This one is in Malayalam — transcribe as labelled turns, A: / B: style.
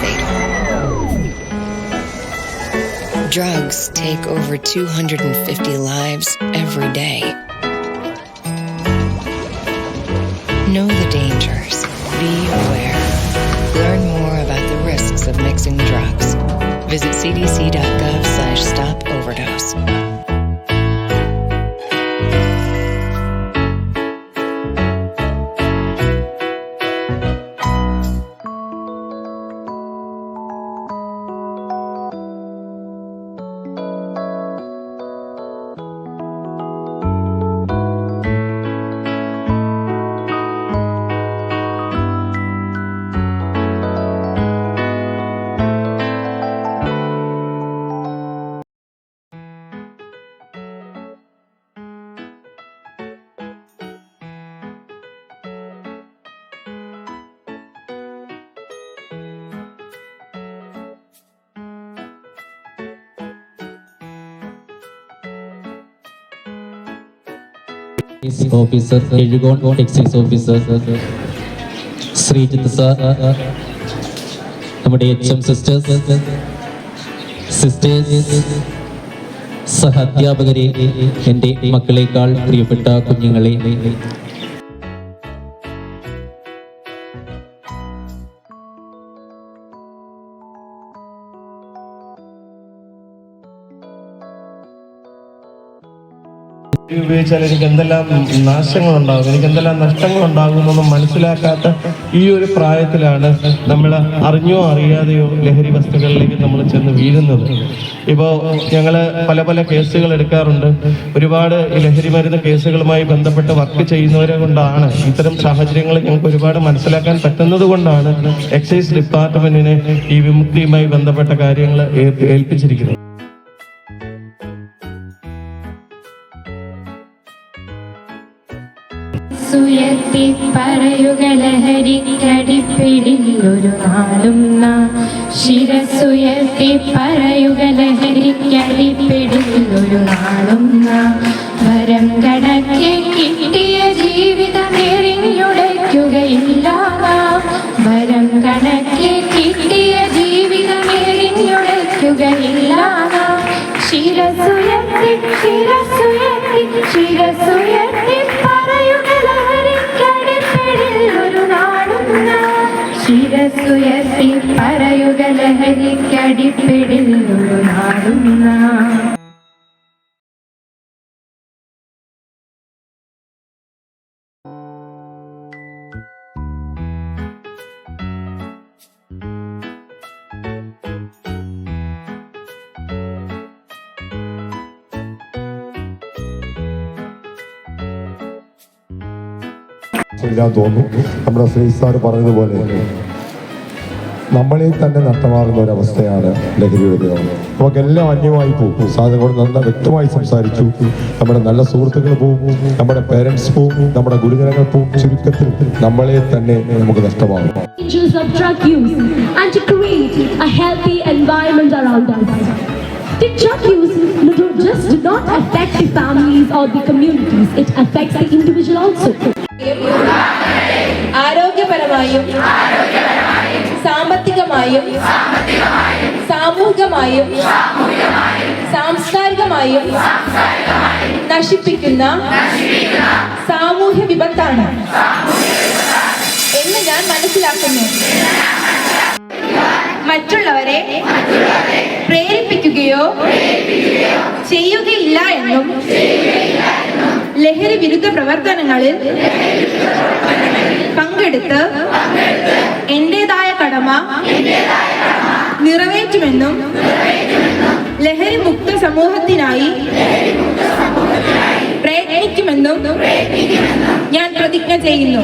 A: fatal. Drugs take over 250 lives every day. Know the dangers. Be aware. Learn more about the risks of mixing drugs. Visit cdc.gov slash stop overdose.
B: Officer Ezhukone excise officer Sreejith sir നമ്മുടെ എച്ച് എം സിസ്റ്റേഴ്സ് സിസ്റ്റേഴ്സ് സഹ അധ്യാപകരെ എന്റെ മക്കളെക്കാൾ പ്രിയപ്പെട്ട കുഞ്ഞുങ്ങളെ
C: ഉപയോഗിച്ചാൽ എനിക്ക് എന്തെല്ലാം നാശങ്ങൾ ഉണ്ടാകും എനിക്ക് എന്തെല്ലാം നഷ്ടങ്ങൾ ഉണ്ടാകുമെന്നൊന്നും മനസ്സിലാക്കാത്ത ഈ ഒരു പ്രായത്തിലാണ് നമ്മൾ അറിഞ്ഞോ അറിയാതെയോ ലഹരി വസ്തുക്കളിലേക്ക് നമ്മൾ ചെന്ന് വീഴുന്നത്. ഇപ്പോൾ ഞങ്ങൾ പല പല കേസുകൾ എടുക്കാറുണ്ട്. ഒരുപാട് ലഹരി മരുന്ന് കേസുകളുമായി ബന്ധപ്പെട്ട് വർക്ക് ചെയ്യുന്നവരെ കൊണ്ടാണ് ഇത്തരം സാഹചര്യങ്ങൾ ഞങ്ങൾക്ക് ഒരുപാട് മനസ്സിലാക്കാൻ പറ്റുന്നത് കൊണ്ടാണ് എക്സൈസ് ഡിപ്പാർട്ട്മെന്റിനെ ഈ വിമുക്തിയുമായി ബന്ധപ്പെട്ട കാര്യങ്ങൾ ഏൽപ്പി- ഏൽപ്പിച്ചിരിക്കുന്നത്.
D: സുയത്തി പറയുക ലഹരിക്കടിപ്പിടിൽ ഒരു നാളും നാം. ശിരസുയർത്തി പറയുക ലഹരിക്കടിപ്പിടിൽ ഒരു നാളും നാം. വരം കടക്കെ കിട്ടിയ ജീവിതം എറിഞ്ഞുടയ്ക്കുകയില്ല നാം. വരം കണക്കെ കിട്ടിയ ജീവിതം എറിഞ്ഞുടയ്ക്കുകയില്ല നാം. ശിരസുയർത്തി ശിരസുയർത്തി ശിരസുയർത്തി പറയുക ലഹരിക്കടിപ്പിടിൽ
E: നാടുന്ന തോന്നുന്നു. നമ്മുടെ ശ്രീ സാർ പറഞ്ഞതുപോലെ. നമ്മളിൽ തന്നെ നഷ്ടമാകുന്ന ഒരവസ്ഥയാണ് ലഹരിയുടെ ഉപയോഗം നമുക്കെല്ലാം അന്യമായി പോകും സാധനങ്ങൾ നന്ന വ്യക്തമായി സംസാരിച്ചു നമ്മുടെ നല്ല സുഹൃത്തുക്കൾ പോകും നമ്മുടെ പേരൻസ് പോകും നമ്മുടെ ഗുരുജനങ്ങൾ പോകും ചുരുക്കത്തിൽ നമ്മളെ തന്നെ നമുക്ക് നഷ്ടമാകും.
F: The drug use just do not affect the families or the communities, it affects the individual also.
G: ആരോഗ്യപരമായും സാമ്പത്തികമായും സാമൂഹികമായും സാംസ്കാരികമായും നശിപ്പിക്കുന്ന സാമൂഹ്യ വിപത്താണ് എന്ന് ഞാൻ മനസ്സിലാക്കുന്നു. മറ്റുള്ളവരെ പ്രേരിപ്പിക്കുകയോ ചെയ്യുകയില്ല എന്നും ലഹരി വിരുദ്ധ പ്രവർത്തനങ്ങളിൽ പങ്കെടുത്ത് എന്റേതായ കടമ നിറവേറ്റുമെന്നും ലഹരി മുക്ത സമൂഹത്തിനായി പ്രയത്നിക്കുമെന്നും ഞാൻ പ്രതിജ്ഞ ചെയ്യുന്നു.